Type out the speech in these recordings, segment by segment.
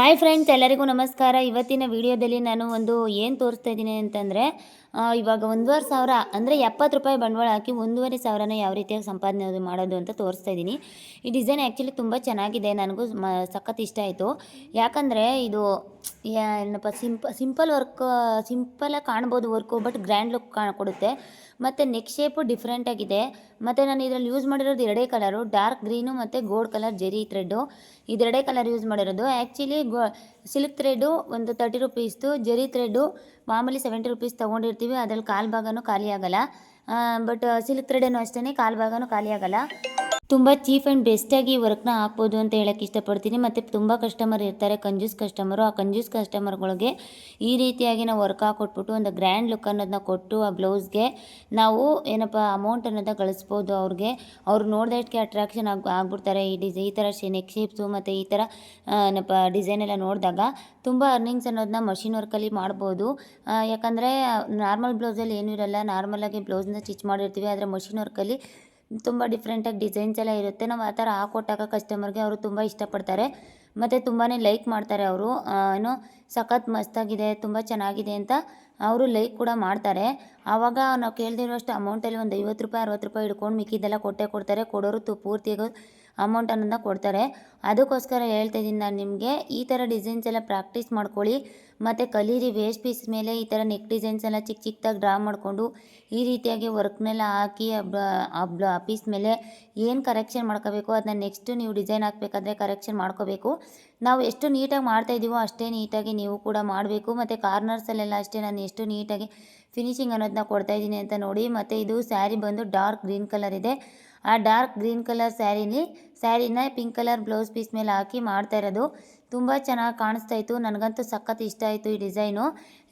Hi friends ಎಲ್ಲರಿಗೂ ನಮಸ್ಕಾರ. ಇವತ್ತಿನ ವಿಡಿಯೋದಲ್ಲಿ ನಾನು ಒಂದು ಏನು ತೋರಿಸ್ತಾ ಇದ್ದೀನಿ ಅಂತಂದರೆ ಇವಾಗ ಒಂದೂವರೆ ಸಾವಿರ, ಅಂದರೆ ಎಪ್ಪತ್ತು ರೂಪಾಯಿ ಬಂಡವಾಳ ಹಾಕಿ ಒಂದೂವರೆ ಸಾವಿರನ ಯಾವ ರೀತಿಯಾಗಿ ಸಂಪಾದನೆ ಮಾಡೋದು ಅಂತ ತೋರಿಸ್ತಾ ಇದ್ದೀನಿ. ಈ ಡಿಸೈನ್ ಆ್ಯಕ್ಚುಲಿ ತುಂಬ ಚೆನ್ನಾಗಿದೆ, ನನಗೂ ಮ, ಸಖತ್ ಇಷ್ಟ ಆಯಿತು. ಯಾಕಂದರೆ ಇದು ಏನಪ್ಪ ಸಿಂಪ ಸಿಂಪಲ್ ವರ್ಕ್ ಸಿಂಪಲಾಗಿ ಕಾಣ್ಬೋದು ವರ್ಕು ಬಟ್ ಗ್ರ್ಯಾಂಡ್ ಲುಕ್ ಕಾಣ ಕೊಡುತ್ತೆ. ಮತ್ತು ನೆಕ್ ಶೇಪು ಡಿಫ್ರೆಂಟಾಗಿದೆ ಮತ್ತು ನಾನು ಇದರಲ್ಲಿ ಯೂಸ್ ಮಾಡಿರೋದು ಎರಡೇ ಕಲರು ಡಾರ್ಕ್ ಗ್ರೀನು ಮತ್ತು ಗೋಲ್ಡ್ ಕಲರ್ ಜೆರಿ ಥ್ರೆಡ್ಡು ಇದೆರಡೇ ಕಲರ್ ಯೂಸ್ ಮಾಡಿರೋದು. ಆ್ಯಕ್ಚುಲಿ ಸಿಲ್ಕ್ ಥ್ರೆಡ್ಡು ಒಂದು ತರ್ಟಿ ರುಪೀಸ್ದು ಜರಿ ಥ್ರೆಡ್ಡು ಮಾಮೂಲಿ ಸೆವೆಂಟಿ ರುಪೀಸ್ ತೊಗೊಂಡಿರ್ತೀವಿ. ಅದ್ರಲ್ಲಿ ಕಾಲು ಭಾಗನೂ ಖಾಲಿ ಆಗೋಲ್ಲ ಬಟ್ ಸಿಲ್ಕ್ ಥ್ರೆಡೇನು ಅಷ್ಟೇ ಕಾಲು ಭಾಗನೂ ಖಾಲಿ ತುಂಬ ಚೀಫ್ ಆ್ಯಂಡ್ ಬೆಸ್ಟಾಗಿ ವರ್ಕ್ನ ಹಾಕ್ಬೋದು ಅಂತ ಹೇಳೋಕ್ಕೆ ಇಷ್ಟಪಡ್ತೀನಿ. ಮತ್ತು ತುಂಬ ಕಸ್ಟಮರ್ ಇರ್ತಾರೆ, ಕಂಜೂಸ್ ಕಸ್ಟಮರು. ಆ ಕಂಜೂಸ್ ಕಸ್ಟಮರ್ಗಳಿಗೆ ಈ ರೀತಿಯಾಗಿ ನಾವು ವರ್ಕ್ ಹಾಕೊಟ್ಬಿಟ್ಟು ಒಂದು ಗ್ರ್ಯಾಂಡ್ ಲುಕ್ ಅನ್ನೋದನ್ನ ಕೊಟ್ಟು ಆ ಬ್ಲೌಸ್ಗೆ ನಾವು ಏನಪ್ಪ ಅಮೌಂಟ್ ಅನ್ನೋದನ್ನ ಕಳಿಸ್ಬೋದು ಅವ್ರಿಗೆ. ಅವ್ರು ನೋಡಿದಷ್ಟಕ್ಕೆ ಅಟ್ರಾಕ್ಷನ್ ಆಗಿ, ಆಗ್ಬಿಡ್ತಾರೆ. ಈ ಡಿಸೈ, ಈ ಥರ ನೆಕ್ ಶೇಪ್ಸು ಮತ್ತು ಈ ಥರ ಏನಪ್ಪ ಡಿಸೈನ್ ಎಲ್ಲ ನೋಡಿದಾಗ ತುಂಬ ಅರ್ನಿಂಗ್ಸ್ ಅನ್ನೋದನ್ನ ಮಷಿನ್ ವರ್ಕಲ್ಲಿ ಮಾಡ್ಬೋದು. ಯಾಕಂದರೆ ನಾರ್ಮಲ್ ಬ್ಲೌಸಲ್ಲಿ ಏನೂ ಇರಲ್ಲ. ನಾರ್ಮಲಾಗಿ ಬ್ಲೌಸ್ನ ಸ್ಟಿಚ್ ಮಾಡಿರ್ತೀವಿ. ಆದರೆ ಮಷಿನ್ ವರ್ಕಲ್ಲಿ ತುಂಬ ಡಿಫ್ರೆಂಟಾಗಿ ಡಿಸೈನ್ಸ್ ಎಲ್ಲ ಇರುತ್ತೆ. ನಾವು ಆ ಥರ ಹಾಕೊಟ್ಟಾಗ ಕಸ್ಟಮರ್ಗೆ ಅವರು ತುಂಬ ಇಷ್ಟಪಡ್ತಾರೆ. ಮತ್ತು ತುಂಬಾ ಲೈಕ್ ಮಾಡ್ತಾರೆ ಅವರು. ಏನು ಸಖತ್ ಮಸ್ತಾಗಿದೆ, ತುಂಬ ಚೆನ್ನಾಗಿದೆ ಅಂತ ಅವರು ಲೈಕ್ ಕೂಡ ಮಾಡ್ತಾರೆ. ಆವಾಗ ನಾವು ಕೇಳ್ದಿರೋಷ್ಟು ಅಮೌಂಟಲ್ಲಿ ಒಂದು ಐವತ್ತು ರೂಪಾಯಿ, ಅರವತ್ತು ರೂಪಾಯಿ ಹಿಡ್ಕೊಂಡು ಮಿಕ್ಕಿದ್ದೆಲ್ಲ ಕೊಟ್ಟೆ ಕೊಡ್ತಾರೆ. ಕೊಡೋರು ತು, ಪೂರ್ತಿಯಾಗಿ ಅಮೌಂಟ್ ಅನ್ನೋದನ್ನ ಕೊಡ್ತಾರೆ. ಅದಕ್ಕೋಸ್ಕರ ಹೇಳ್ತಾ ಇದ್ದೀನಿ ನಾನು ನಿಮಗೆ, ಈ ಥರ ಡಿಸೈನ್ಸ್ ಎಲ್ಲ ಪ್ರಾಕ್ಟೀಸ್ ಮಾಡ್ಕೊಳ್ಳಿ. ಮತ್ತು ಕಲೀರಿ ವೇಸ್ಟ್ ಪೀಸ್ ಮೇಲೆ ಈ ಥರ ನೆಕ್ ಡಿಸೈನ್ಸ್ ಎಲ್ಲ ಚಿಕ್ಕ ಚಿಕ್ಕದಾಗಿ ಡ್ರಾ ಮಾಡಿಕೊಂಡು, ಈ ರೀತಿಯಾಗಿ ವರ್ಕ್ನೆಲ್ಲ ಹಾಕಿ, ಆ ಪೀಸ್ ಮೇಲೆ ಏನು ಕರೆಕ್ಷನ್ ಮಾಡ್ಕೋಬೇಕು ಅದನ್ನ ನೆಕ್ಸ್ಟು ನೀವು ಡಿಸೈನ್ ಹಾಕಬೇಕಾದ್ರೆ ಕರೆಕ್ಷನ್ ಮಾಡ್ಕೋಬೇಕು. ನಾವು ಎಷ್ಟು ನೀಟಾಗಿ ಮಾಡ್ತಾ ಇದ್ದೀವೋ ಅಷ್ಟೇ ನೀಟಾಗಿ ನೀವು ಕೂಡ ಮಾಡಬೇಕು. ಮತ್ತು ಕಾರ್ನರ್ಸಲ್ಲೆಲ್ಲ ಅಷ್ಟೇ ನಾನು ಎಷ್ಟು ನೀಟಾಗಿ ಫಿನಿಶಿಂಗ್ ಅನ್ನೋದನ್ನ ಕೊಡ್ತಾ ಇದ್ದೀನಿ ಅಂತ ನೋಡಿ. ಮತ್ತು ಇದು ಸ್ಯಾರಿ ಬಂದು ಡಾರ್ಕ್ ಗ್ರೀನ್ ಕಲರ್ ಇದೆ. ಆ ಡಾರ್ಕ್ ಗ್ರೀನ್ ಕಲರ್ ಸ್ಯಾರಿಲಿ, ಸ್ಯಾರಿನ ಪಿಂಕ್ ಕಲರ್ ಬ್ಲೌಸ್ ಪೀಸ್ ಮೇಲೆ ಹಾಕಿ ಮಾಡ್ತಾ ಇರೋದು. ತುಂಬ ಚೆನ್ನಾಗಿ ಕಾಣಿಸ್ತಾ ಇತ್ತು. ನನಗಂತೂ ಸಖತ್ ಇಷ್ಟ ಆಯಿತು ಈ ಡಿಸೈನು.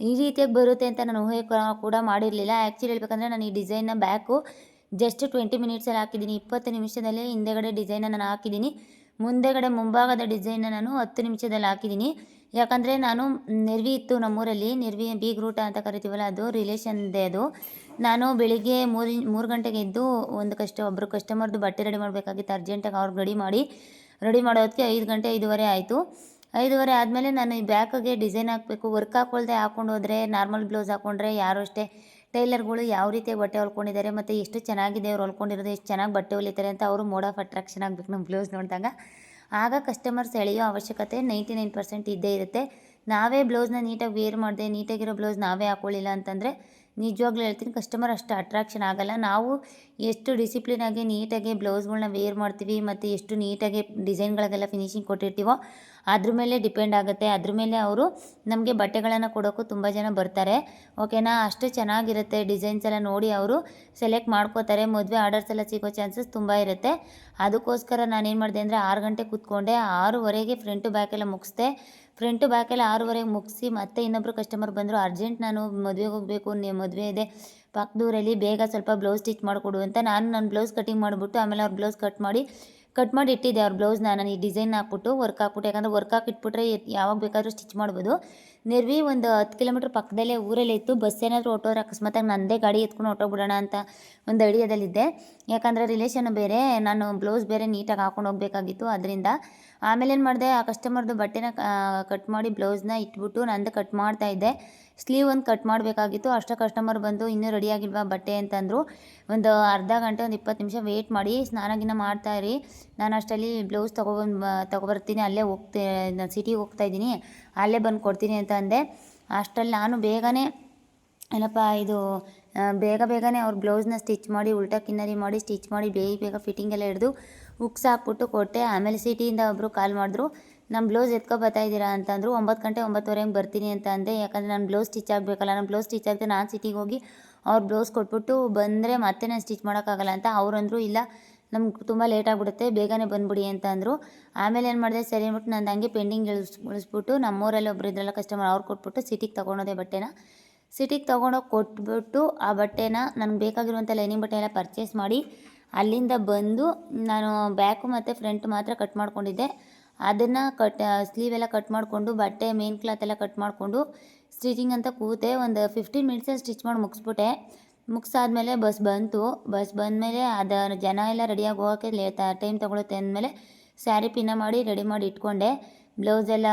ಈ ರೀತಿಯಾಗಿ ಬರುತ್ತೆ ಅಂತ ನಾನು ಊಹೆ ಕೂಡ- ಮಾಡಿರಲಿಲ್ಲ. ಆ್ಯಕ್ಚುಲಿ ಹೇಳ್ಬೇಕಂದ್ರೆ ನಾನು ಈ ಡಿಸೈನ್ನ ಬ್ಯಾಕು ಜಸ್ಟ್ ಟ್ವೆಂಟಿ ಮಿನಿಟ್ಸಲ್ಲಿ ಹಾಕಿದ್ದೀನಿ. ಇಪ್ಪತ್ತು ನಿಮಿಷದಲ್ಲಿ ಹಿಂದೆಗಡೆ ಡಿಸೈನ ನಾನು ಹಾಕಿದ್ದೀನಿ. ಮುಂದೆಗಡೆ ಮುಂಭಾಗದ ಡಿಸೈನ್ನ ನಾನು ಹತ್ತು ನಿಮಿಷದಲ್ಲಿ ಹಾಕಿದ್ದೀನಿ. ಯಾಕಂದರೆ ನಾನು ನೆರ್ವಿ ಇತ್ತು ನಮ್ಮೂರಲ್ಲಿ. ನೆರ್ವಿ ಬೀಗ್ ರೂಟ ಅಂತ ಕರಿತೀವಲ್ಲ, ಅದು ರಿಲೇಷನ್ದೇ ಅದು. ನಾನು ಬೆಳಿಗ್ಗೆ ಮೂರು ಮೂರು ಗಂಟೆಗೆ ಎದ್ದು ಒಂದು ಕಷ್ಟ ಒಬ್ಬರು ಕಸ್ಟಮರ್ದು ಬಟ್ಟೆ ರೆಡಿ ಮಾಡಬೇಕಾಗಿತ್ತು ಅರ್ಜೆಂಟಾಗಿ ಅವ್ರಿಗೆ ರೆಡಿ ಮಾಡಿ ರೆಡಿ ಮಾಡೋದಕ್ಕೆ ಐದು ಗಂಟೆ ಐದುವರೆ ಆಯಿತು. ಐದುವರೆ ಆದಮೇಲೆ ನಾನು ಈ ಬ್ಯಾಕಿಗೆ ಡಿಸೈನ್ ಹಾಕಬೇಕು ವರ್ಕ್ ಹಾಕೊಳ್ದೆ ಹಾಕೊಂಡು ಹೋದರೆ ನಾರ್ಮಲ್ ಬ್ಲೌಸ್ ಹಾಕ್ಕೊಂಡ್ರೆ ಯಾರು ಅಷ್ಟೇ ಟೈಲರ್ಗಳು ಯಾವ ರೀತಿ ಬಟ್ಟೆ ಹೊಲ್ಕೊಂಡಿದ್ದಾರೆ ಮತ್ತು ಎಷ್ಟು ಚೆನ್ನಾಗಿದೆ ಅವ್ರು ಹೊಲ್ಕೊಂಡಿರೋದು, ಎಷ್ಟು ಚೆನ್ನಾಗಿ ಬಟ್ಟೆ ಹೊಲಿತಾರೆ ಅಂತ ಅವರು ಮೋಡ್ ಆಫ್ ಅಟ್ರಾಕ್ಷನ್ ಆಗಬೇಕು ನಮ್ಮ ಬ್ಲೌಸ್ ನೋಡಿದಾಗ. ಆಗ ಕಸ್ಟಮರ್ಸ್ ಎಳೆಯೋ ಅವಶ್ಯಕತೆ ನೈಂಟಿ ನೈನ್ ಪರ್ಸೆಂಟ್ ಇದ್ದೇ ಇರುತ್ತೆ. ನಾವೇ ಬ್ಲೌಸ್ನ ನೀಟಾಗಿ ವೇರ್ ಮಾಡಿದೆ, ನೀಟಾಗಿರೋ ಬ್ಲೌಸ್ ನಾವೇ ಹಾಕೊಳ್ಳಿಲ್ಲ ಅಂತಂದರೆ ನಿಜವಾಗ್ಲೂ ಹೇಳ್ತೀನಿ ಕಸ್ಟಮರ್ ಅಷ್ಟು ಅಟ್ರಾಕ್ಷನ್ ಆಗಲ್ಲ. ನಾವು ಎಷ್ಟು ಡಿಸಿಪ್ಲಿನಾಗಿ ನೀಟಾಗಿ ಬ್ಲೌಸ್ಗಳನ್ನ ವೇರ್ ಮಾಡ್ತೀವಿ ಮತ್ತು ಎಷ್ಟು ನೀಟಾಗಿ ಡಿಸೈನ್ಗಳಿಗೆಲ್ಲ ಫಿನಿಶಿಂಗ್ ಕೊಟ್ಟಿರ್ತೀವೋ, ಅದ್ರ ಮೇಲೆ ಡಿಪೆಂಡ್ ಆಗುತ್ತೆ. ಅದ್ರ ಮೇಲೆ ಅವರು ನಮಗೆ ಬಟ್ಟೆಗಳನ್ನು ಕೊಡೋಕ್ಕೂ ತುಂಬ ಜನ ಬರ್ತಾರೆ. ಓಕೆನಾ ಅಷ್ಟು ಚೆನ್ನಾಗಿರುತ್ತೆ. ಡಿಸೈನ್ಸ್ ಎಲ್ಲ ನೋಡಿ ಅವರು ಸೆಲೆಕ್ಟ್ ಮಾಡ್ಕೋತಾರೆ. ಮದುವೆ ಆರ್ಡರ್ಸ್ ಎಲ್ಲ ಸಿಗೋ ಚಾನ್ಸಸ್ ತುಂಬ ಇರುತ್ತೆ. ಅದಕ್ಕೋಸ್ಕರ ನಾನೇನು ಮಾಡಿದೆ ಅಂದರೆ ಆರು ಗಂಟೆ ಕೂತ್ಕೊಂಡೆ, ಆರೂವರೆಗೆ ಫ್ರಂಟು ಬ್ಯಾಕೆಲ್ಲ ಮುಗಿಸ್ದೆ. ಫ್ರಂಟು ಬ್ಯಾಕೆಲ್ಲ ಆರೂವರೆಗೆ ಮುಗಿಸಿ ಮತ್ತೆ ಇನ್ನೊಬ್ಬರು ಕಸ್ಟಮರ್ ಬಂದರು, ಅರ್ಜೆಂಟ್ ನಾನು ಮದುವೆಗೆ ಹೋಗಬೇಕು ನೀವು ಮದುವೆ ಇದೆ ಪಕ್ಕದೂರಲ್ಲಿ ಬೇಗ ಸ್ವಲ್ಪ ಬ್ಲೌಸ್ ಸ್ಟಿಚ್ ಮಾಡಿಕೊಡು ಅಂತ ನಾನು ನನ್ನ ಬ್ಲೌಸ್ ಕಟಿಂಗ್ ಮಾಡಿಬಿಟ್ಟು ಆಮೇಲೆ ಅವ್ರು ಬ್ಲೌಸ್ ಕಟ್ ಮಾಡಿ ಕಟ್ ಮಾಡಿ ಇಟ್ಟಿದ್ದೆ ಅವ್ರ ಬ್ಲೌಸ್ನ ನಾನು ಈ ಡಿಸೈನ್ ಹಾಕ್ಬಿಟ್ಟು ವರ್ಕ್ ಹಾಕ್ಬಿಟ್ಟು, ಯಾಕಂದರೆ ವರ್ಕ್ ಹಾಕಿಟ್ಬಿಟ್ರೆ ಯಾವಾಗ ಬೇಕಾದರೂ ಸ್ಟಿಚ್ ಮಾಡ್ಬೋದು. ನಿರ್ವಿ ಒಂದು ಹತ್ತು ಕಿಲೋಮೀಟ್ರ್ ಪಕ್ಕದಲ್ಲೇ ಊರಲ್ಲೇ ಇತ್ತು ಬಸ್ ಏನಾದರೂ ಹೊಟ್ಟೋದ್ರೆ ಅಕಸ್ಮಾತಾಗಿ ನನ್ನದೇ ಗಾಡಿ ಎತ್ಕೊಂಡು ಹೊಟ್ಟೋಗ್ಬಿಡೋಣ ಅಂತ ಒಂದು ಐಡಿಯಾದಲ್ಲಿದ್ದೆ ಯಾಕಂದರೆ ರಿಲೇಷನ್ ಬೇರೆ, ನಾನು ಬ್ಲೌಸ್ ಬೇರೆ ನೀಟಾಗಿ ಹಾಕೊಂಡು ಹೋಗಬೇಕಾಗಿತ್ತು, ಅದರಿಂದ ಆಮೇಲೆ ಏನು ಮಾಡಿದೆ, ಆ ಕಸ್ಟಮರ್ದು ಬಟ್ಟೆನ ಕಟ್ ಮಾಡಿ ಬ್ಲೌಸ್ನ ಇಟ್ಬಿಟ್ಟು ನಂದು ಕಟ್ ಮಾಡ್ತಾ ಇದ್ದೆ. ಸ್ಲೀವ್ ಒಂದು ಕಟ್ ಮಾಡಬೇಕಾಗಿತ್ತು. ಅಷ್ಟೇ ಕಸ್ಟಮರ್ ಬಂದು, ಇನ್ನೂ ರೆಡಿ ಆಗಿಲ್ವಾ ಬಟ್ಟೆ? ಅಂತಂದರು. ಒಂದು ಅರ್ಧ ಗಂಟೆ, ಒಂದು ಇಪ್ಪತ್ತು ನಿಮಿಷ ವೆಯ್ಟ್ ಮಾಡಿ, ಸ್ನಾನ ಗಿನ ಮಾಡ್ತಾ ಇರಿ. ನಾನು ಅಷ್ಟರಲ್ಲಿ ಬ್ಲೌಸ್ ತೊಗೊಬಂದು, ತೊಗೊಬರ್ತೀನಿ. ಅಲ್ಲೇ ಹೋಗ್ತೇ, ನಾನು ಸಿಟಿಗೆ ಹೋಗ್ತಾ ಇದ್ದೀನಿ. ಅಲ್ಲೇ ಬಂದು ಕೊಡ್ತೀನಿ ಅಂತ ಅಂದೆ. ಅಷ್ಟರಲ್ಲಿ ನಾನು ಬೇಗನೆ, ಏನಪ್ಪ ಇದು ಬೇಗ ಬೇಗನೆ ಅವ್ರ ಬ್ಲೌಸ್ನ ಸ್ಟಿಚ್ ಮಾಡಿ, ಉಲ್ಟಾ ಕಿನ್ನರಿ ಮಾಡಿ ಸ್ಟಿಚ್ ಮಾಡಿ, ಬೇಗ ಬೇಗ ಫಿಟ್ಟಿಂಗೆಲ್ಲ ಹಿಡಿದು ಹುಕ್ಸ್ ಹಾಕ್ಬಿಟ್ಟು ಕೊಟ್ಟೆ. ಆಮೇಲೆ ಸಿಟಿಯಿಂದ ಒಬ್ಬರು ಕಾಲ್ ಮಾಡಿದ್ರು. ನಮ್ಮ ಬ್ಲೌಸ್ ಎತ್ಕೊ ಬರ್ತಾ ಇದ್ದೀರಾ? ಅಂತಂದರು. ಒಂಬತ್ತು ಗಂಟೆ ಒಂಬತ್ತುವರೆಗೆ ಬರ್ತೀನಿ ಅಂತ ಅಂದೆ. ಯಾಕಂದರೆ ನಾನು ಬ್ಲೌಸ್ ಸ್ಟಿಚ್ ಆಗಬೇಕಲ್ಲ, ನಾನು ಬ್ಲೌಸ್ ಸ್ಟಿಚ್ ಆಗುತ್ತೆ ನಾನು ಸಿಟಿಗೆ ಹೋಗಿ ಅವ್ರು ಬ್ಲೌಸ್ ಕೊಟ್ಬಿಟ್ಟು ಬಂದರೆ ಮತ್ತೆ ನಾನು ಸ್ಟಿಚ್ ಮಾಡೋಕ್ಕಾಗಲ್ಲ ಅಂತ ಅವರಂದರು ಇಲ್ಲ ನಮ್ಗೆ ತುಂಬ ಲೇಟ್ ಆಗಿಬಿಡುತ್ತೆ, ಬೇಗನೆ ಬಂದ್ಬಿಡಿ ಅಂತ ಅಂದರು. ಆಮೇಲೆ ಏನು ಮಾಡಿದೆ, ಸರಿ ಅಂದ್ಬಿಟ್ಟು ನಾನು ಹಂಗೆ ಪೆಂಡಿಂಗ್ ಇಳಿಸ್ ಉಳಿಸ್ಬಿಟ್ಟು ನಮ್ಮೂರಲ್ಲಿ ಒಬ್ಬರು ಇದ್ರಲ್ಲ ಕಸ್ಟಮರ್ ಅವ್ರು ಕೊಟ್ಬಿಟ್ಟು ಸಿಟಿಗೆ ತೊಗೊಂಡೋದೆ ಬಟ್ಟೆನ. ಸಿಟಿಗೆ ತೊಗೊಂಡೋಗಿ ಕೊಟ್ಬಿಟ್ಟು ಆ ಬಟ್ಟೆನ ನನಗೆ ಬೇಕಾಗಿರುವಂಥ ಲೈನಿಂಗ್ ಬಟ್ಟೆ ಎಲ್ಲ ಪರ್ಚೇಸ್ ಮಾಡಿ ಅಲ್ಲಿಂದ ಬಂದು ನಾನು ಬ್ಯಾಕು ಮತ್ತು ಫ್ರಂಟ್ ಮಾತ್ರ ಕಟ್ ಮಾಡ್ಕೊಂಡಿದ್ದೆ. ಅದನ್ನು ಕಟ್ ಸ್ಲೀವ್ ಎಲ್ಲ ಕಟ್ ಮಾಡಿಕೊಂಡು, ಬಟ್ಟೆ ಮೇನ್ ಕ್ಲಾತ್ ಎಲ್ಲ ಕಟ್ ಮಾಡಿಕೊಂಡು ಸ್ಟಿಚಿಂಗ್ ಅಂತ ಕೂತೆ ಒಂದು ಫಿಫ್ಟೀನ್ ಮಿನಿಟ್ಸಲ್ಲಿ ಸ್ಟಿಚ್ ಮಾಡಿ ಮುಗಿಸ್ಬಿಟ್ಟೆ. ಮುಗಿಸಾದ್ಮೇಲೆ ಬಸ್ ಬಂತು. ಬಸ್ ಬಂದಮೇಲೆ ಅದು ಜನ ಎಲ್ಲ ರೆಡಿಯಾಗಿ ಹೋಗೋಕ್ಕೆ ಲೇಟ್ ಟೈಮ್ ತೊಗೊಳುತ್ತೆ ಅಂದಮೇಲೆ ಸ್ಯಾರಿ ಪಿನ್ನ ಮಾಡಿ ರೆಡಿ ಮಾಡಿ ಇಟ್ಕೊಂಡೆ. ಬ್ಲೌಸ್ ಎಲ್ಲ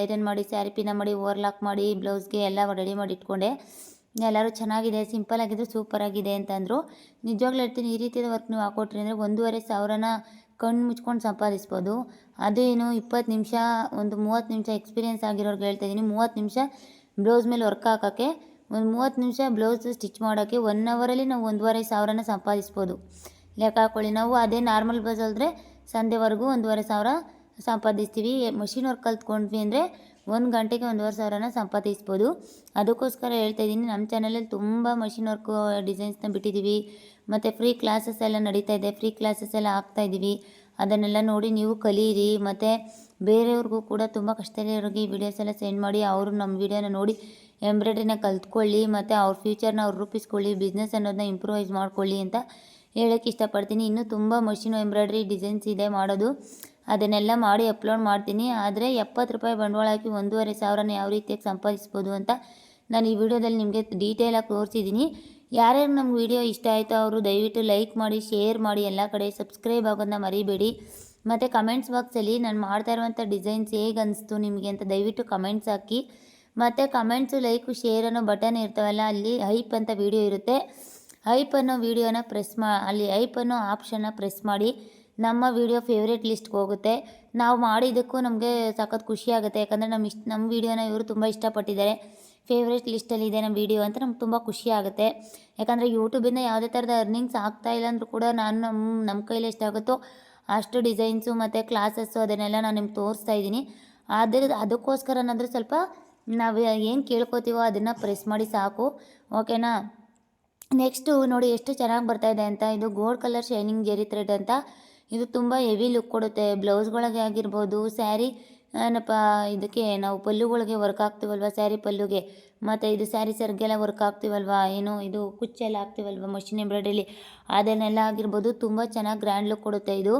ಐರನ್ ಮಾಡಿ ಸ್ಯಾರಿ ಪಿನ ಮಾಡಿ ಓವರ್ಲಾಕ್ ಮಾಡಿ ಬ್ಲೌಸ್ಗೆ ಎಲ್ಲ ರೆಡಿ ಮಾಡಿ ಇಟ್ಕೊಂಡೆ. ಎಲ್ಲರೂ ಚೆನ್ನಾಗಿದೆ ಸಿಂಪಲ್ ಆಗಿದ್ದು ಸೂಪರ್ ಆಗಿದೆ ಅಂತಂದರು. ನಿಜವಾಗ್ಲೂ ಹೇಳ್ತೀನಿ, ಈ ರೀತಿಯ ವರ್ಕ್ ನೀವು ಹಾಕೊಟ್ರಿ ಅಂದರೆ ಒಂದೂವರೆ ಸಾವಿರನ ಕಣ್ಣು ಮುಚ್ಕೊಂಡು ಸಂಪಾದಿಸ್ಬೋದು. ಅದೇನು ಇಪ್ಪತ್ತು ನಿಮಿಷ, ಒಂದು ಮೂವತ್ತು ನಿಮಿಷ ಎಕ್ಸ್ಪೀರಿಯೆನ್ಸ್ ಆಗಿರೋರ್ಗೆ ಹೇಳ್ತಾ ಇದ್ದೀನಿ ಮೂವತ್ತು ನಿಮಿಷ ಬ್ಲೌಸ್ ಮೇಲೆ ವರ್ಕ್ ಹಾಕೋಕ್ಕೆ, ಒಂದು ಮೂವತ್ತು ನಿಮಿಷ ಬ್ಲೌಸ್ ಸ್ಟಿಚ್ ಮಾಡೋಕ್ಕೆ ಒನ್ ಅವರಲ್ಲಿ ನಾವು ಒಂದೂವರೆ ಸಾವಿರನ ಸಂಪಾದಿಸ್ಬೋದು. ಲೆಕ್ಕ ಹಾಕೊಳ್ಳಿ. ನಾವು ಅದೇ ನಾರ್ಮಲ್ ಬ್ಲೌಸ್ ಹೊಲಿದ್ರೆ ಸಂಧೆವರೆಗೂ ಒಂದೂವರೆ ಸಾವಿರ ಸಂಪಾದಿಸ್ತೀವಿ. ಮಷಿನ್ ವರ್ಕ್ ಕಲ್ತ್ಕೊಂಡ್ವಿ ಅಂದರೆ ಒಂದು ಗಂಟೆಗೆ ಒಂದೂವರೆ ಸಾವಿರನ ಸಂಪಾದಿಸ್ಬೋದು. ಅದಕ್ಕೋಸ್ಕರ ಹೇಳ್ತಾ ಇದ್ದೀನಿ ನಮ್ಮ ಚಾನಲಲ್ಲಿ ತುಂಬ ಮಷಿನ್ ವರ್ಕ್ ಡಿಸೈನ್ಸ್ನ ಬಿಟ್ಟಿದ್ದೀವಿ ಮತ್ತು ಫ್ರೀ ಕ್ಲಾಸಸ್ ಎಲ್ಲ ನಡೀತಾ ಇದೆ. ಫ್ರೀ ಕ್ಲಾಸಸ್ ಎಲ್ಲ ಹಾಕ್ತಾಯಿದ್ದೀವಿ ಅದನ್ನೆಲ್ಲ ನೋಡಿ ನೀವು ಕಲೀರಿ. ಮತ್ತು ಬೇರೆಯವ್ರಿಗೂ ಕೂಡ ತುಂಬ ಕಷ್ಟದಲ್ಲಿರೋರಿಗೆ ಈ ವಿಡಿಯೋಸ್ ಎಲ್ಲ ಸೆಂಡ್ ಮಾಡಿ, ಅವರು ನಮ್ಮ ವಿಡಿಯೋನ ನೋಡಿ ಎಂಬ್ರಾಯ್ಡ್ರಿನ ಕಲ್ತ್ಕೊಳ್ಳಿ, ಮತ್ತು ಅವ್ರ ಫ್ಯೂಚರ್ನ ಅವ್ರು ರೂಪಿಸ್ಕೊಳ್ಳಿ ಬಿಸ್ನೆಸ್ ಅನ್ನೋದನ್ನ ಇಂಪ್ರೂವೈಸ್ ಮಾಡ್ಕೊಳ್ಳಿ ಅಂತ ಹೇಳೋಕ್ಕೆ ಇಷ್ಟಪಡ್ತೀನಿ. ಇನ್ನೂ ತುಂಬ ಮಷಿನು ಎಂಬ್ರಾಯ್ಡ್ರಿ ಡಿಸೈನ್ಸ್ ಇದೆ ಮಾಡೋದು. ಅದನ್ನೆಲ್ಲ ಮಾಡಿ ಅಪ್ಲೋಡ್ ಮಾಡ್ತೀನಿ. ಆದರೆ ಎಪ್ಪತ್ತು ರೂಪಾಯಿ ಬಂಡವಾಳ ಹಾಕಿ ಒಂದೂವರೆ ಸಾವಿರನ ಯಾವ ರೀತಿಯಾಗಿ ಸಂಪಾದಿಸ್ಬೋದು ಅಂತ ನಾನು ಈ ವಿಡಿಯೋದಲ್ಲಿ ನಿಮಗೆ ಡೀಟೇಲಾಗಿ ತೋರಿಸಿದ್ದೀನಿ. ಯಾರ್ಯಾರು ನಮ್ಮ ವಿಡಿಯೋ ಇಷ್ಟ ಆಯಿತೋ ಅವರು ದಯವಿಟ್ಟು ಲೈಕ್ ಮಾಡಿ, ಶೇರ್ ಮಾಡಿ, ಎಲ್ಲ ಕಡೆ ಸಬ್ಸ್ಕ್ರೈಬ್ ಆಗೋದನ್ನ ಮರಿಬೇಡಿ. ಮತ್ತು ಕಮೆಂಟ್ಸ್ ಬಾಕ್ಸಲ್ಲಿ ನಾನು ಮಾಡ್ತಾ ಇರುವಂಥ ಡಿಸೈನ್ಸ್ ಹೇಗೆ ಅನಿಸ್ತು ನಿಮಗೆ ಅಂತ ದಯವಿಟ್ಟು ಕಮೆಂಟ್ಸ್ ಹಾಕಿ. ಮತ್ತು ಕಮೆಂಟ್ಸು, ಲೈಕು, ಶೇರ್ ಅನ್ನೋ ಬಟನ್ ಇರ್ತಾವಲ್ಲ, ಅಲ್ಲಿ ಹೈಪ್ ಅಂತ ವಿಡಿಯೋ ಇರುತ್ತೆ. ಹೈಪ್ ಅನ್ನೋ ವೀಡಿಯೋನ ಪ್ರೆಸ್ ಮಾ, ಅಲ್ಲಿ ಹೈಪ್ ಅನ್ನೋ ಆಪ್ಷನ್ನ ಪ್ರೆಸ್ ಮಾಡಿ. ನಮ್ಮ ವೀಡಿಯೋ ಫೇವ್ರೇಟ್ ಲಿಸ್ಟ್ಗೆ ಹೋಗುತ್ತೆ. ನಾವು ಮಾಡಿದ್ದಕ್ಕೂ ನಮಗೆ ಸಖತ್ ಖುಷಿ ಆಗುತ್ತೆ. ಯಾಕಂದರೆ ನಮ್ಮ ಇಷ್ಟ ನಮ್ಮ ವೀಡಿಯೋನ ಇವರು ತುಂಬ ಇಷ್ಟಪಟ್ಟಿದ್ದಾರೆ. ಫೇವ್ರೇಟ್ ಲಿಸ್ಟಲ್ಲಿ ಇದೆ ನಮ್ಮ ವಿಡಿಯೋ ಅಂತ ನಮ್ಗೆ ತುಂಬ ಖುಷಿ ಆಗುತ್ತೆ. ಯಾಕಂದರೆ ಯೂಟ್ಯೂಬಿಂದ ಯಾವುದೇ ಥರದ ಅರ್ನಿಂಗ್ಸ್ ಆಗ್ತಾ ಇಲ್ಲ ಅಂದರೂ ಕೂಡ ನಾನು ನಮ್ಮ ನಮ್ಮ ಕೈಲಿ ಎಷ್ಟಾಗುತ್ತೋ ಅಷ್ಟು ಡಿಸೈನ್ಸು ಮತ್ತು ಕ್ಲಾಸಸ್ಸು ಅದನ್ನೆಲ್ಲ ನಾನು ನಿಮ್ಗೆ ತೋರಿಸ್ತಾ ಇದ್ದೀನಿ. ಅದಕ್ಕೋಸ್ಕರ ಅದಕ್ಕೋಸ್ಕರನಾದರೂ ಸ್ವಲ್ಪ ನಾವು ಏನು ಕೇಳ್ಕೊತೀವೋ ಅದನ್ನು ಪ್ರೆಸ್ ಮಾಡಿ ಸಾಕು. ಓಕೆನಾ ನೆಕ್ಸ್ಟು ನೋಡಿ ಎಷ್ಟು ಚೆನ್ನಾಗಿ ಬರ್ತಾ ಇದೆ ಅಂತ, ಇದು gold colour shining zari thread ಅಂತ. ಇದು ತುಂಬ ಹೆವಿ ಲುಕ್ ಕೊಡುತ್ತೆ. ಬ್ಲೌಸ್ಗಳಿಗೆ ಆಗಿರ್ಬೋದು ಸ್ಯಾರಿ ಏನಪ್ಪ, ಇದಕ್ಕೆ ನಾವು ಪಲ್ಲುಗಳಿಗೆ ವರ್ಕ್ ಹಾಕ್ತೀವಲ್ವ? ಸ್ಯಾರಿ ಪಲ್ಲುಗೆ. ಮತ್ತು ಇದು ಸ್ಯಾರಿ ಸರ್ಗೆಲ್ಲ ವರ್ಕ್ ಹಾಕ್ತೀವಲ್ವ? ಏನು, ಇದು ಕುಚ್ಚೆಲ್ಲ ಹಾಕ್ತೀವಲ್ವ ಮಷಿನ್ ಎಂಬ್ರಾಯ್ಡ್ರಿಲಿ ಅದನ್ನೆಲ್ಲ ಆಗಿರ್ಬೋದು ತುಂಬ ಚೆನ್ನಾಗಿ ಗ್ರ್ಯಾಂಡ್ ಲುಕ್ ಕೊಡುತ್ತೆ ಇದು.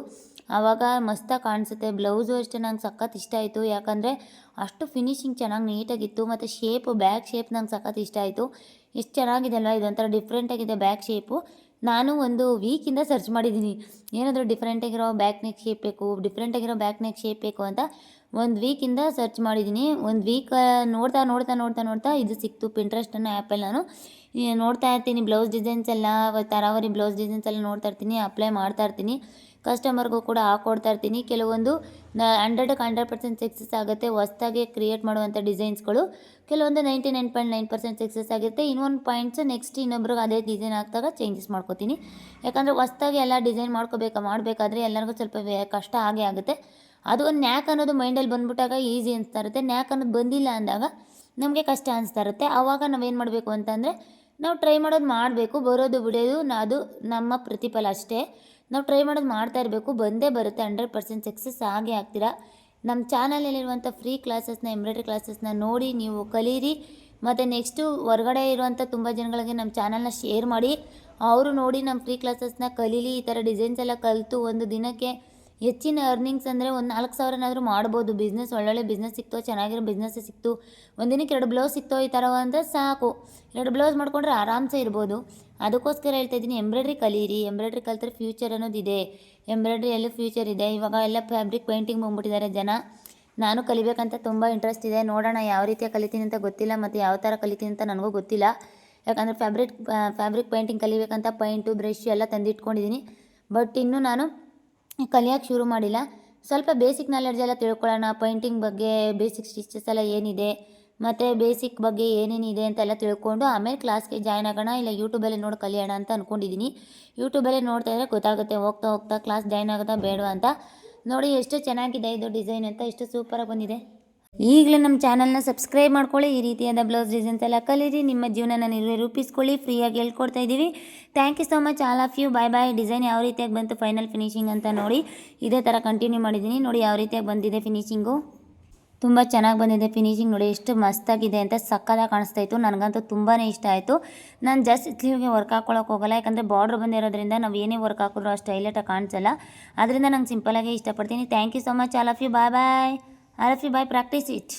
ಆವಾಗ ಮಸ್ತಾಗಿ ಕಾಣಿಸುತ್ತೆ. ಬ್ಲೌಸು ಅಷ್ಟೇ ನಂಗೆ ಸಖತ್ ಇಷ್ಟ ಆಯಿತು. ಯಾಕಂದರೆ ಅಷ್ಟು ಫಿನಿಶಿಂಗ್ ಚೆನ್ನಾಗಿ ನೀಟಾಗಿತ್ತು ಮತ್ತು ಶೇಪು ಬ್ಯಾಕ್ ಶೇಪ್ ನಂಗೆ ಸಖತ್ ಇಷ್ಟ ಆಯಿತು. ಎಷ್ಟು ಚೆನ್ನಾಗಿದೆ ಅಲ್ವಾ? ಇದೊಂಥರ ಡಿಫ್ರೆಂಟಾಗಿದೆ ಬ್ಯಾಕ್ ಶೇಪು ನಾನು ಒಂದು ವೀಕಿಂದ ಸರ್ಚ್ ಮಾಡಿದ್ದೀನಿ. ಏನಾದರೂ ಡಿಫ್ರೆಂಟಾಗಿರೋ ಬ್ಯಾಕ್ ನೆಕ್ ಶೇಪ್ ಬೇಕು ಡಿಫ್ರೆಂಟಾಗಿರೋ ಬ್ಯಾಕ್ ನೆಕ್ ಶೇಪ್ ಬೇಕು ಅಂತ. ಒಂದು ವೀಕಿಂದ ಸರ್ಚ್ ಮಾಡಿದ್ದೀನಿ ಒಂದು ವೀಕ್ ನೋಡ್ತಾ ನೋಡ್ತಾ ನೋಡ್ತಾ ನೋಡ್ತಾ ಇದು ಸಿಕ್ತು. ಪಿಂಟ್ರೆಸ್ಟ್ ಅನ್ನೋ ಆ್ಯಪಲ್ಲಿ ನಾನು. ನೋಡ್ತಾ ಇರ್ತೀನಿ. ಬ್ಲೌಸ್ ಡಿಸೈನ್ಸ್ ಎಲ್ಲ ತರಾವರಿ ಬ್ಲೌಸ್ ಡಿಸೈನ್ಸ್ ಎಲ್ಲ ನೋಡ್ತಾ ಇರ್ತೀನಿ. ಅಪ್ಲೈ ಮಾಡ್ತಾ ಇರ್ತೀನಿ. ಕಸ್ಟಮರ್ಗೂ ಕೂಡ ಹಾಕ್ಕೊಡ್ತಾ ಇರ್ತೀನಿ. ಕೆಲವೊಂದು ಹಂಡ್ರೆಡಕ್ಕೆ ಹಂಡ್ರೆಡ್ ಪರ್ಸೆಂಟ್ ಸಕ್ಸಸ್ ಆಗುತ್ತೆ. ಹೊಸ್ದಾಗಿ ಕ್ರಿಯೇಟ್ ಮಾಡುವಂಥ ಡಿಸೈನ್ಸ್ಗಳು ಕೆಲವೊಂದು ninety nine point nine percent success ಆಗುತ್ತೆ. ಇನ್ನೊಂದು ಪಾಯಿಂಟ್ಸ್ ನೆಕ್ಸ್ಟ್ ಇನ್ನೊಬ್ರಿಗೆ ಅದೇ ಡಿಸೈನ್ ಹಾಕಿದಾಗ ಚೇಂಜಸ್ ಮಾಡ್ಕೋತೀನಿ. ಯಾಕಂದರೆ ಹೊಸ್ದಾಗಿ ಎಲ್ಲ ಡಿಸೈನ್ ಮಾಡ್ಕೋಬೇಕಾ, ಮಾಡಬೇಕಾದ್ರೆ ಎಲ್ಲರಿಗೂ ಸ್ವಲ್ಪ ಕಷ್ಟ ಆಗೇ ಆಗುತ್ತೆ. ಅದು ಒಂದು ನ್ಯಾಕ್ ಅನ್ನೋದು ಮೈಂಡಲ್ಲಿ ಬಂದ್ಬಿಟ್ಟಾಗ ಈಸಿ ಅನಿಸ್ತಾ ಇರುತ್ತೆ ನ್ಯಾಕ್ ಅನ್ನೋದು ಬಂದಿಲ್ಲ ಅಂದಾಗ ನಮಗೆ ಕಷ್ಟ ಅನಿಸ್ತಾ ಇರುತ್ತೆ ಆವಾಗ ನಾವೇನು ಮಾಡಬೇಕು ಅಂತಂದರೆ ನಾವು ಟ್ರೈ ಮಾಡೋದು ಮಾಡಬೇಕು, ಬರೋದು ಬಿಡೋದು ಅದು ನಮ್ಮ ಪ್ರತಿಫಲ ಅಷ್ಟೇ. ನಾವು ಟ್ರೈ ಮಾಡೋದು ಮಾಡ್ತಾ ಇರಬೇಕು, ಬಂದೇ ಬರುತ್ತೆ ಹಂಡ್ರೆಡ್ ಪರ್ಸೆಂಟ್ ಸಕ್ಸಸ್ ಆಗೇ ಆಗ್ತೀರಾ? ನಮ್ಮ ಚಾನಲಲ್ಲಿರುವಂಥ ಫ್ರೀ ಕ್ಲಾಸಸ್ನ ಎಂಬ್ರಾಯ್ಡ್ರಿ ಕ್ಲಾಸಸ್ನ ನೋಡಿ ನೀವು ಕಲೀರಿ. ಮತ್ತು ನೆಕ್ಸ್ಟು ಹೊರಗಡೆ ಇರುವಂಥ ತುಂಬ ಜನಗಳಿಗೆ ನಮ್ಮ ಚಾನಲ್ನ ಶೇರ್ ಮಾಡಿ. ಅವರು ನೋಡಿ ನಮ್ಮ ಫ್ರೀ ಕ್ಲಾಸಸ್ನ ಕಲೀಲಿ. ಈ ಥರ ಡಿಸೈನ್ಸ್ ಎಲ್ಲ ಕಲಿತು ಒಂದು ದಿನಕ್ಕೆ ಹೆಚ್ಚಿನ ಅರ್ನಿಂಗ್ಸ್ ಅಂದರೆ ಒಂದು ನಾಲ್ಕು ಸಾವಿರನಾದರೂ ಮಾಡ್ಬೋದು. ಬಿಸ್ನೆಸ್ ಒಳ್ಳೊಳ್ಳೆ ಬಿಸ್ನೆಸ್ ಸಿಕ್ತೋ, ಚೆನ್ನಾಗಿರೋ ಬಿಸ್ನೆಸ್ ಸಿಕ್ತು. ಒಂದಿನಕ್ಕೆ ಎರಡು ಬ್ಲೌಸ್ ಸಿಕ್ತೋ ಈ ಥರ ಅಂದರೆ ಸಾಕು. ಎರಡು ಬ್ಲೌಸ್ ಮಾಡಿಕೊಂಡ್ರೆ ಆರಾಮ್ಸೆ ಇರ್ಬೋದು. ಅದಕ್ಕೋಸ್ಕರ ಹೇಳ್ತಾ ಇದ್ದೀನಿ ಎಂಬ್ರಾಯ್ಡ್ರಿ ಕಲೀರಿ. ಎಂಬ್ರಾಯ್ಡ್ರಿ ಕಲಿತರೆ ಫ್ಯೂಚರ್ ಅನ್ನೋದು ಅನ್ನೋದಿದೆ ಎಂಬ್ರಾಯ್ಡ್ರಿಯಲ್ಲೂ ಫ್ಯೂಚರ್ ಇದೆ. ಇವಾಗ ಎಲ್ಲ ಫ್ಯಾಬ್ರಿಕ್ ಪೇಂಟಿಂಗ್ ಬಂದ್ಬಿಟ್ಟಿದ್ದಾರೆ ಜನ. ನಾನು ಕಲಿಬೇಕಂತ ತುಂಬ ಇಂಟ್ರೆಸ್ಟ್ ಇದೆ. ನೋಡೋಣ ಯಾವ ರೀತಿಯ ಕಲಿತೀನಿ ಅಂತ ಗೊತ್ತಿಲ್ಲ ಮತ್ತು ಯಾವ ಥರ ಕಲಿತೀನಿ ಅಂತ ನನಗೂ ಗೊತ್ತಿಲ್ಲ. ಯಾಕಂದರೆ ಫ್ಯಾಬ್ರಿಕ್ ಫ್ಯಾಬ್ರಿಕ್ ಪೇಂಟಿಂಗ್ ಕಲಿಬೇಕಂತ ಪೈಂಟು ಬ್ರಷ್ ಎಲ್ಲ ತಂದಿಟ್ಕೊಂಡಿದ್ದೀನಿ. ಬಟ್ ಇನ್ನೂ ನಾನು ಕಲಿಯೋಕ್ಕೆ ಶುರು ಮಾಡಿಲ್ಲ. ಸ್ವಲ್ಪ ಬೇಸಿಕ್ ನಾಲೆಡ್ಜ್ ಎಲ್ಲ ತಿಳ್ಕೊಳ್ಳೋಣ. ಪೈಂಟಿಂಗ್ ಬಗ್ಗೆ ಬೇಸಿಕ್ ಸ್ಟಿಚಸ್ ಎಲ್ಲ ಏನಿದೆ, ಮತ್ತು ಬೇಸಿಕ್ ಬಗ್ಗೆ ಏನೇನಿದೆ ಅಂತೆಲ್ಲ ತಿಳ್ಕೊಂಡು ಆಮೇಲೆ ಕ್ಲಾಸ್ಗೆ ಜಾಯ್ನ್ ಆಗೋಣ, ಇಲ್ಲ ಯೂಟ್ಯೂಬಲ್ಲೇ ನೋಡಿ ಕಲಿಯೋಣ ಅಂತ ಅಂದ್ಕೊಂಡಿದ್ದೀನಿ ಯೂಟ್ಯೂಬಲ್ಲೇ ನೋಡ್ತಾ ಇದ್ದರೆ ಗೊತ್ತಾಗುತ್ತೆ, ಹೋಗ್ತಾ ಹೋಗ್ತಾ ಕ್ಲಾಸ್ ಜಾಯ್ನ್ ಆಗುತ್ತಾ ಬೇಡವಾ ಅಂತ. ನೋಡಿ ಎಷ್ಟು ಚೆನ್ನಾಗಿದೆ ಇದು ಡಿಸೈನ್ ಅಂತ, ಎಷ್ಟು ಸೂಪರಾಗಿ ಬಂದಿದೆ. ಈಗಲೇ ನಮ್ಮ ಚಾನಲ್ನ ಸಬ್ಸ್ಕ್ರೈಬ್ ಮಾಡ್ಕೊಳ್ಳಿ. ಈ ರೀತಿಯಾದ ಬ್ಲೌಸ್ ಡಿಸೈನ್ಸ್ ಎಲ್ಲ ಕಲೀರಿ, ನಿಮ್ಮ ಜೀವನನ ರೂಪಿಸ್ಕೊಳ್ಳಿ. ಫ್ರೀಯಾಗಿ ಹೇಳ್ಕೊಡ್ತಾ ಇದ್ದೀವಿ. Thank you so much all of you bye bye design ಯಾವ ರೀತಿಯಾಗಿ ಬಂತು ಫೈನಲ್ ಫಿನಿಶಿಂಗ್ ಅಂತ ನೋಡಿ. ಇದೇ ಥರ ಕಂಟಿನ್ಯೂ ಮಾಡಿದ್ದೀನಿ. ನೋಡಿ ಯಾವ ರೀತಿಯಾಗಿ ಬಂದಿದೆ ಫಿನಿಶಿಂಗು ತುಂಬ ಚೆನ್ನಾಗಿ ಬಂದಿದೆ ಫಿನಿಶಿಂಗ್ ನೋಡಿ ಎಷ್ಟು ಮಸ್ತಾಗಿದೆ ಅಂತ ಸಕ್ಕತ್ತಾಗಿ ಕಾಣಿಸ್ತಾ ಇತ್ತು. ನನಗಂತೂ ತುಂಬಾ ಇಷ್ಟ ಆಯಿತು. ನಾನು ಜಸ್ಟ್ ಸ್ಲೀವ್ಗೆ ವರ್ಕ್ ಹಾಕ್ಕೊಳಕ್ಕೆ ಹೋಗಲ್ಲ. ಯಾಕಂದರೆ ಬಾರ್ಡ್ರ್ ಬಂದಿರೋದ್ರಿಂದ ನಾವು ಏನೇ ವರ್ಕ್ ಹಾಕಿದ್ರು ಅಷ್ಟು ಹೈಲೈಟಾಗಿ ಕಾಣಿಸಲ್ಲ. ಅದರಿಂದ ನಂಗೆ ಸಿಂಪಲಾಗಿ ಇಷ್ಟಪಡ್ತೀನಿ. Thank you so much all of you bye bye all of you bye practice it